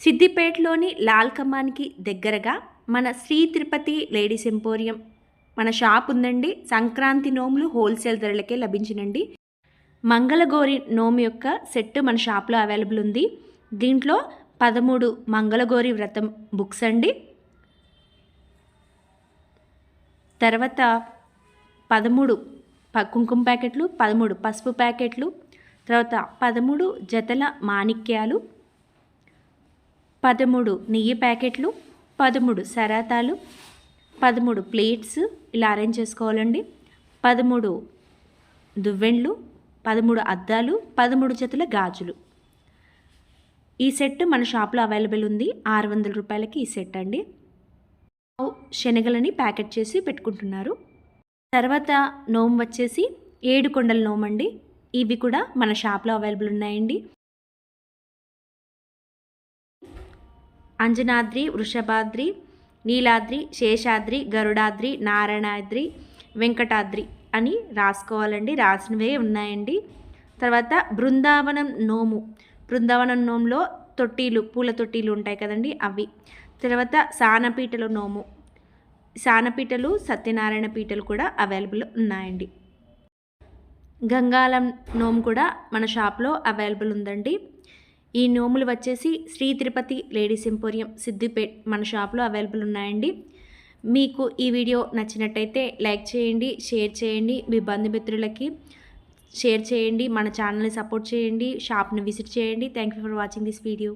సిద్దిపేటలోని లాల్ కమాన్కి దగ్గరగా మన శ్రీ తిరుపతి లేడీస్ ఎంపోరియం. మన షాప్ ఉందండి. సంక్రాంతి నోములు హోల్సేల్ ధరలకే లభించినండి. మంగళగోరి నోము యొక్క సెట్ మన షాప్లో అవైలబుల్ ఉంది. దీంట్లో పదమూడు మంగళగోరి వ్రతం బుక్స్ అండి. తర్వాత పదమూడు ప- కుంకుమ ప్యాకెట్లు పదమూడు పసుపు ప్యాకెట్లు తర్వాత పదమూడు జతల మాణిక్యాలు పదమూడు నెయ్యి ప్యాకెట్లు పదమూడు సరాతాలు పదమూడు ప్లేట్స్ ఇలా అరేంజ్ చేసుకోవాలండి. పదమూడు దువ్వెండ్లు పదమూడు అద్దాలు పదమూడు జతల గాజులు. ఈ సెట్ మన షాప్లో అవైలబుల్ ఉంది. ఆరు వందల రూపాయలకి ఈ సెట్ అండి. శనగలని ప్యాకెట్ చేసి పెట్టుకుంటున్నారు. తర్వాత నోము వచ్చేసి ఏడు కొండల నోమ్ అండి ఇవి కూడా మన షాప్లో అవైలబుల్ ఉన్నాయండి. అంజనాద్రి వృషభాద్రి నీలాద్రి శేషాద్రి గరుడాద్రి నారాయణాద్రి వెంకటాద్రి అని రాసుకోవాలండి. రాసినవే ఉన్నాయండి. తర్వాత బృందావనం నోము. బృందావనం నోములో తొట్టీలు పూల తొట్టీలు ఉంటాయి కదండి అవి. తర్వాత సానపీటల నోము. సానపీటలు సత్యనారాయణ పీటలు కూడా అవైలబుల్ ఉన్నాయండి. గంగాలం నోము కూడా మన షాప్లో అవైలబుల్ ఉందండి. ఈ నోములు వచ్చేసి శ్రీ తిరుపతి లేడీస్ ఎంపోరియం సిద్దిపేట్ మన షాప్లో అవైలబుల్ ఉన్నాయండి. మీకు ఈ వీడియో నచ్చినట్టయితే లైక్ చేయండి షేర్ చేయండి మీ బంధుమిత్రులకి షేర్ చేయండి మన ఛానల్ని సపోర్ట్ చేయండి షాప్ని విజిట్ చేయండి. Thank you for watching this video.